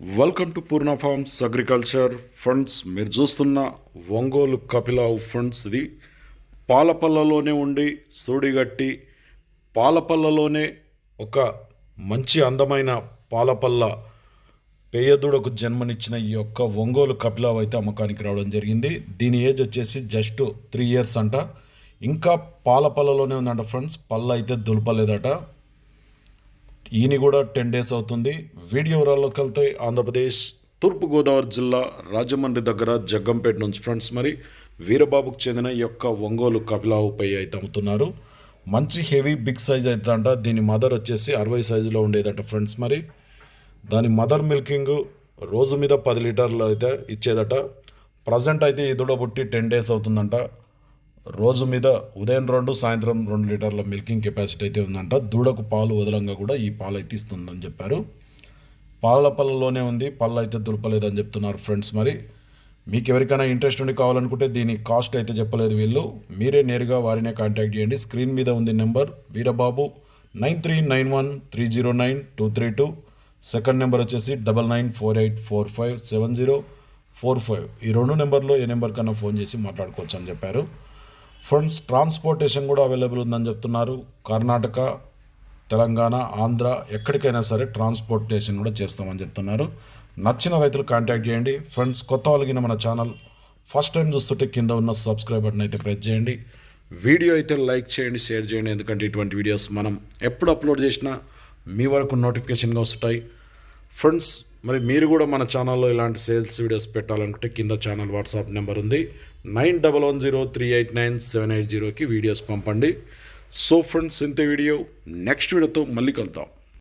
Welcome to Purna farms agriculture funds మీరు చూస్తున్న Ongole కపిలావు funds ఇది. పాలపల్లలోనే ఉండి సూడిగట్టి పాలపల్లలోనే ఒక మంచి అందమైన పాలపల్ల పేయదుడకు జన్మనిచ్చిన ఈ యొక్క ఒంగోలు కపిలావ్ అయితే అమ్మకానికి రావడం జరిగింది. దీని ఏజ్ వచ్చేసి జస్ట్ త్రీ ఇయర్స్ అంట. ఇంకా పాలపల్లలోనే ఉందంట ఫ్రెండ్స్ పళ్ళ అయితే దులపలేదట. ఈయన కూడా టెన్ డేస్ అవుతుంది. వీడియో వివరాల్లోకి వెళ్తే ఆంధ్రప్రదేశ్ తూర్పుగోదావరి జిల్లా రాజమండ్రి దగ్గర జగ్గంపేట నుంచి ఫ్రెండ్స్ మరి వీరబాబుకు చెందిన యొక్క ఒంగోలు కపిలావుపై అయితే అమ్ముతున్నారు. మంచి హెవీ బిగ్ సైజ్ అవుతుందంట దీని మదర్ వచ్చేసి అరవై సైజులో ఉండేదంట ఫ్రెండ్స్ మరి. దాని మదర్ మిల్కింగ్ రోజు మీద పది లీటర్లు అయితే ఇచ్చేదట. ప్రజెంట్ అయితే ఇదుడబుట్టి టెన్ డేస్ అవుతుందంట. రోజు మీద ఉదయం రెండు సాయంత్రం రెండు లీటర్ల మిల్కింగ్ కెపాసిటీ అయితే ఉందంట. దూడకు పాలు వదలంగా కూడా ఈ పాలు అయితే ఇస్తుందని చెప్పారు. పాల పళ్ళలోనే ఉంది. పళ్ళు అయితే దులపలేదని చెప్తున్నారు ఫ్రెండ్స్ మరి. మీకు ఎవరికైనా ఇంట్రెస్ట్ ఉండి కావాలనుకుంటే దీని కాస్ట్ అయితే చెప్పలేదు వీళ్ళు. మీరే నేరుగా వారినే కాంటాక్ట్ చేయండి. స్క్రీన్ మీద ఉంది number. Veerababu nine three nine one three zero nine two three two. Second number వచ్చేసి double nine four eight four five seven zero four five. ఈ రెండు నెంబర్లో ఏ నెంబర్ కన్నా ఫోన్ చేసి మాట్లాడుకోవచ్చు అని చెప్పారు. ఫండ్స్ ట్రాన్స్పోర్టేషన్ కూడా అవైలబుల్ ఉందని చెప్తున్నారు. కర్ణాటక తెలంగాణ ఆంధ్ర ఎక్కడికైనా సరే ట్రాన్స్పోర్టేషన్ కూడా చేస్తామని చెప్తున్నారు. నచ్చిన రైతులు కాంటాక్ట్ చేయండి. ఫ్రెండ్స్ కొత్త వాళ్ళగిన మన ఛానల్ ఫస్ట్ టైం చూస్తుంటే కింద ఉన్న సబ్స్క్రైబ్ బటన్ అయితే ప్రెస్ చేయండి. వీడియో అయితే లైక్ చేయండి షేర్ చేయండి. ఎందుకంటే ఇటువంటి వీడియోస్ మనం ఎప్పుడు అప్లోడ్ చేసినా మీ వరకు నోటిఫికేషన్గా వస్తాయి. ఫ్రెండ్స్ మరి మీరు కూడా మన ఛానల్లో ఇలాంటి సేల్స్ వీడియోస్ పెట్టాలనుకుంటే కింద ఛానల్ వాట్సాప్ నెంబర్ ఉంది. Nine double one zero three eight nine seven eight జీరోకి వీడియోస్ పంపండి. సో ఫ్రెండ్స్ ఇంత వీడియో. నెక్స్ట్ వీడియోతో మళ్ళీ కలుద్దాం.